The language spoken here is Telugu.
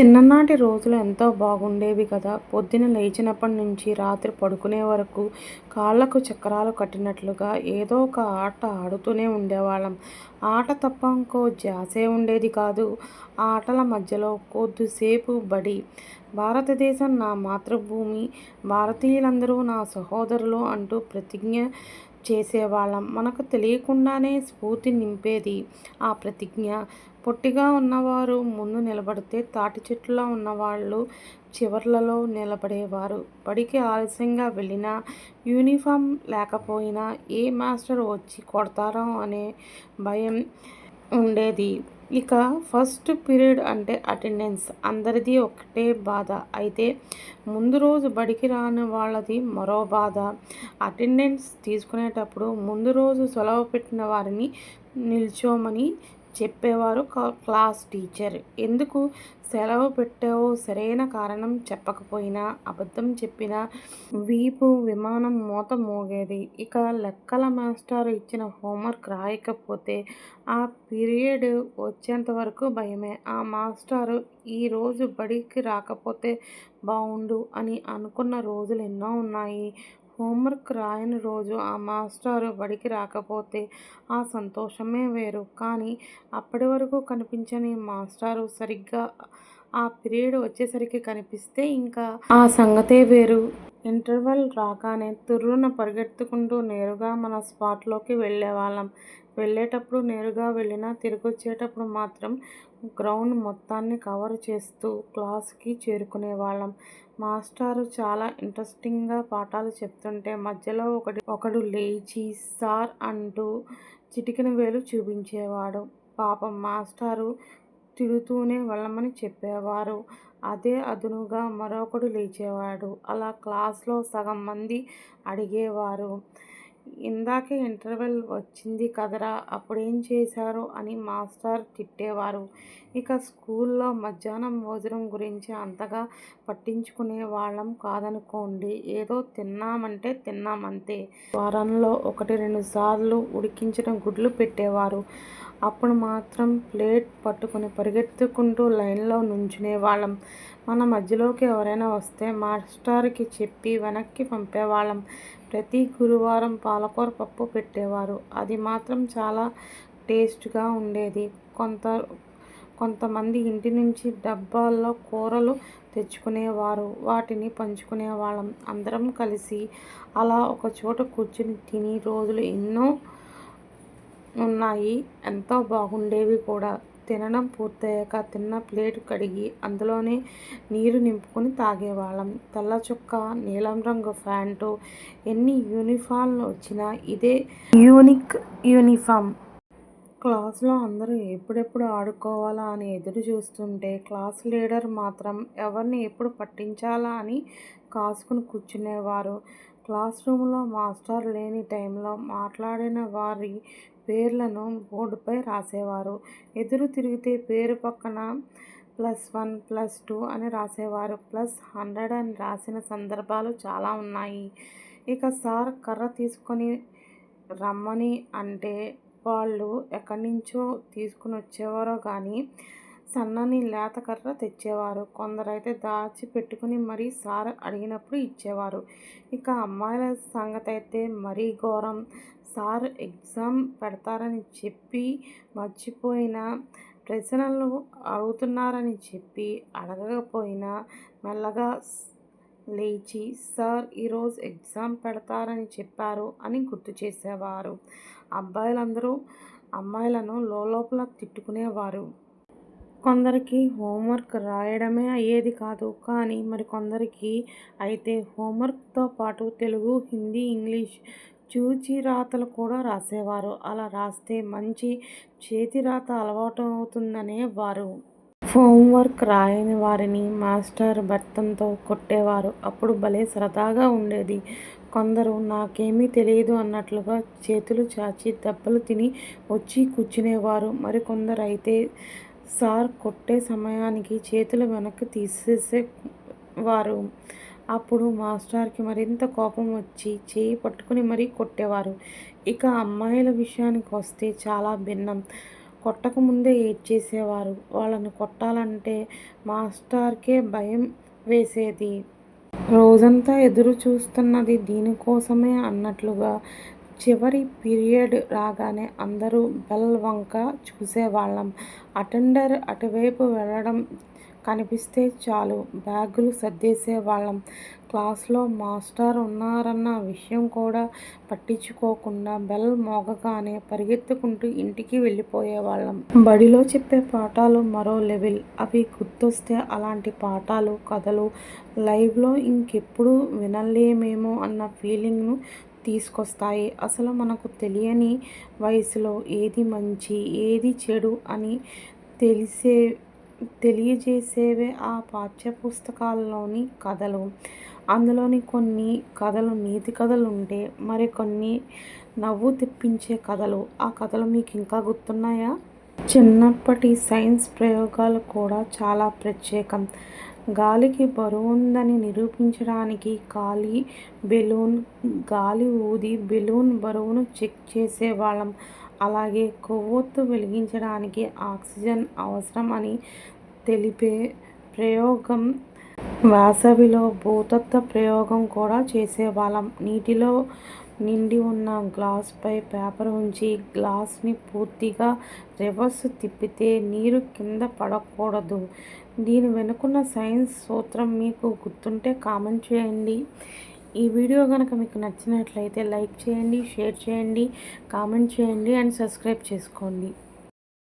చిన్ననాటి రోజులు ఎంతో బాగుండేవి కదా. పొద్దున లేచినప్పటి నుంచి రాత్రి పడుకునే వరకు కాళ్ళకు చక్రాలు కట్టినట్లుగా ఏదో ఒక ఆట ఆడుతూనే ఉండేవాళ్ళం. ఆట తప్ప ఇంకో జాసే ఉండేది కాదు. ఆ ఆటల మధ్యలో కొద్దిసేపు బడి. భారతదేశం నా మాతృభూమి. భారతీయులందరూ నా సహోదరులు అంటూ ప్రతిజ్ఞ చేసేవాళ్ళం. మనకు తెలియకుండానే స్ఫూర్తి నింపేది. ఆ ప్రతిజ్ఞ పొట్టిగా ఉన్నవారు ముందు నిలబడితే తాటి చెట్టులో ఉన్నవాళ్ళు చివర్లలో నిలబడేవారు. బడికి ఆలస్యంగా వెళ్ళినా యూనిఫామ్ లేకపోయినా ఏ మాస్టర్ వచ్చి కొడతారో అనే భయం ఉండేది. ఇక ఫస్ట్ పీరియడ్ అంటే అటెండెన్స్. అందరిది ఒకటే బాధ. అయితే ముందు రోజు బడికి రాని వాళ్ళది మరో బాధ. అటెండెన్స్ తీసుకునేటప్పుడు ముందు రోజు సెలవు పెట్టిన వారిని నిల్చోమని చెప్పేవారు క్లాస్ టీచర్. ఎందుకు సెలవు పెట్టావో? సరైన కారణం చెప్పకపోయినా అబద్ధం చెప్పినా వీపు విమానం మూత మోగేది. ఇక లెక్కల మాస్టర్ ఇచ్చిన హోంవర్క్ రాయకపోతే ఆ పీరియడ్ వచ్చేంత వరకు భయమే. ఆ మాస్టారు ఈరోజు బడికి రాకపోతే బాగుండు అని అనుకున్న రోజులు ఎన్నో ఉన్నాయి. హోంవర్క్ రాయని రోజు ఆ మాస్టారు బడికి రాకపోతే ఆ సంతోషమే వేరు. కానీ అప్పటి వరకు కనిపించని మాస్టారు సరిగ్గా ఆ పీరియడ్ వచ్చేసరికి కనిపిస్తే ఇంకా ఆ సంగతే వేరు. ఇంటర్వెల్ రాగానే తుర్రున పరిగెత్తుకుంటూ నేరుగా మన స్పాట్లోకి వెళ్ళేవాళ్ళం. వెళ్ళేటప్పుడు నేరుగా వెళ్ళినా తిరిగి వచ్చేటప్పుడు మాత్రం గ్రౌండ్ మొత్తాన్ని కవర్ చేస్తూ క్లాస్కి చేరుకునేవాళ్ళం. మాస్టారు చాలా ఇంట్రెస్టింగ్గా పాఠాలు చెప్తుంటే మధ్యలో ఒకటి ఒకడు లేచి సార్ అంటూ చిటికిన వేలు చూపించేవాడు. పాపం మాస్టారు తిడుతూనే వెళ్ళమని చెప్పేవారు. అదే అదునుగా మరొకడు లేచేవాడు. అలా క్లాస్లో సగం మంది అడిగేవారు. ఇందాకే ఇంటర్వెల్ వచ్చింది కదరా అప్పుడేం చేశారు అని మాస్టర్ తిట్టేవారు. ఇక స్కూల్లో మధ్యాహ్నం భోజనం గురించి అంతగా పట్టించుకునే వాళ్ళం కాదనుకోండి. ఏదో తిన్నామంటే తిన్నామంతే. వారంలో ఒకటి రెండు సార్లు ఉడికించిన గుడ్లు పెట్టేవారు. అప్పుడు మాత్రం ప్లేట్ పట్టుకుని పరిగెత్తుకుంటూ లైన్లో నుంచునే వాళ్ళం. మన మధ్యలోకి ఎవరైనా వస్తే మాస్టర్కి చెప్పి వెనక్కి పంపేవాళ్ళం. ప్రతి గురువారం పాలకూర పప్పు పెట్టేవారు. అది మాత్రం చాలా టేస్ట్గా ఉండేది. కొంత కొంతమంది ఇంటి నుంచి డబ్బాల్లో కూరలు తెచ్చుకునేవారు. వాటిని పంచుకునేవాళ్ళం అందరం కలిసి అలా ఒక చోట కూర్చుని తిని రోజులు ఎన్నో ఉన్నాయి. ఎంతో బాగుండేవి కూడా. తినడం పూర్తయ్యాక తిన్న ప్లేట్ కడిగి అందులోనే నీరు నింపుకొని తాగేవాళ్ళం. తెల్ల చుక్క నీలం రంగు ప్యాంటు ఎన్ని యూనిఫామ్లు వచ్చినా ఇదే యూనిక్ యూనిఫామ్. క్లాస్లో అందరూ ఎప్పుడెప్పుడు ఆడుకోవాలా అని ఎదురు చూస్తుంటే క్లాస్ లీడర్ మాత్రం ఎవరిని ఎప్పుడు పట్టించాలా అని కాసుకుని కూర్చునేవారు. క్లాస్ రూమ్లో మాస్టర్ లేని టైంలో మాట్లాడిన వారి పేర్లను బోర్డుపై రాసేవారు. ఎదురు తిరిగితే పేరు పక్కన ప్లస్ వన్ ప్లస్ టూ అని రాసేవారు. ప్లస్ హండ్రెడ్ అని రాసిన సందర్భాలు చాలా ఉన్నాయి. ఇక సార్ కర్ర తీసుకొని రమ్మని అంటే వాళ్ళు ఎక్కడి నుంచో తీసుకుని వచ్చేవారో కానీ సన్నని లేత కర్ర తెచ్చేవారు. కొందరైతే దాచి పెట్టుకుని మరీ సార్ అడిగినప్పుడు ఇచ్చేవారు. ఇక అమ్మాయిల సంగతి అయితే మరీ ఘోరం. సార్ ఎగ్జామ్ పెడతారని చెప్పి మర్చిపోయిన ప్రశ్నలు అడుగుతున్నారని చెప్పి అడగకపోయినా మెల్లగా లేచి సార్ ఈరోజు ఎగ్జామ్ పెడతారని చెప్పారు అని గుర్తు చేసేవారు. అబ్బాయిలందరూ అమ్మాయిలను లోపల తిట్టుకునేవారు. కొందరికి హోంవర్క్ రాయడమే అయ్యేది కాదు. కానీ మరి కొందరికి అయితే హోంవర్క్తో పాటు తెలుగు హిందీ ఇంగ్లీష్ చూచి రాతలు కూడా రాసేవారు. అలా రాస్తే మంచి చేతి రాత అలవాటు అవుతుందనే వారు. హోంవర్క్ రాయని వారిని మాస్టర్ భర్తంతో కొట్టేవారు. అప్పుడు భలే సరదాగా ఉండేది. కొందరు నాకేమీ తెలియదు అన్నట్లుగా చేతులు చాచి దెబ్బలు తిని వచ్చి కూర్చునేవారు. మరికొందరు అయితే సార్ కొట్టే సమయానికి చేతులు వెనక్కి తీసేసేవారు. అప్పుడు మాస్టర్కి మరింత కోపం వచ్చి చేయి పట్టుకుని మరీ కొట్టేవారు. ఇక అమ్మాయిల విషయానికి వస్తే చాలా భిన్నం. కొట్టకముందే ఏడ్చేసేవారు. వాళ్ళని కొట్టాలంటే మాస్టర్కే భయం వేసేది. రోజంతా ఎదురు చూస్తున్నది దీనికోసమే అన్నట్లుగా చివరి పీరియడ్ రాగానే అందరూ బెల్ వంక చూసేవాళ్ళం. అటెండర్ అటువైపు వెళ్ళడం కనిపిస్తే చాలు బ్యాగులు సర్దేసేవాళ్ళం. క్లాస్లో మాస్టర్ ఉన్నారన్న విషయం కూడా పట్టించుకోకుండా బెల్ మోగగానే పరిగెత్తుకుంటూ ఇంటికి వెళ్ళిపోయేవాళ్ళం. బడిలో చెప్పే పాఠాలు మరో లెవెల్. అవి గుర్తొస్తే అలాంటి పాఠాలు కథలు లైవ్లో ఇంకెప్పుడు వినలేమేమో అన్న ఫీలింగ్ను తీసుకొస్తాయి. అసలు మనకు తెలియని వయసులో ఏది మంచి ఏది చెడు అని తెలిసే తెలియజేసేవే ఆ పాఠ్యపుస్తకాల్లోని కథలు. అందులోని కొన్ని కథలు నీతి కథలు ఉంటే మరికొన్ని నవ్వు తెప్పించే కథలు. ఆ కథలు మీకు ఇంకా గుర్తున్నాయా? చిన్నప్పటి సైన్స్ ప్రయోగాలు కూడా చాలా ప్రత్యేకం. గాలికి బరువుందని నిరూపించడానికి ఖాళీ బెలూన్ గాలి ఊది బెలూన్ బరువును చెక్ చేసేవాళ్ళం. అలాగే కొవ్వొత్తు వెలిగించడానికి ఆక్సిజన్ అవసరం అని తెలిపే ప్రయోగం వేసవిలో భూతత్వ ప్రయోగం కూడా చేసేవాళ్ళం. నీటిలో నిండి ఉన్న గ్లాస్పై పేపర్ ఉంచి గ్లాస్ని పూర్తిగా రివర్స్ తిప్పితే నీరు కింద పడకూడదు. దీని వెనుకున్న సైన్స్ సూత్రం మీకు గుర్తుంటే కామెంట్ చేయండి. ఈ వీడియో కనుక మీకు నచ్చినట్లయితే లైక్ చేయండి షేర్ చేయండి కామెంట్ చేయండి అండ్ సబ్స్క్రైబ్ చేసుకోండి.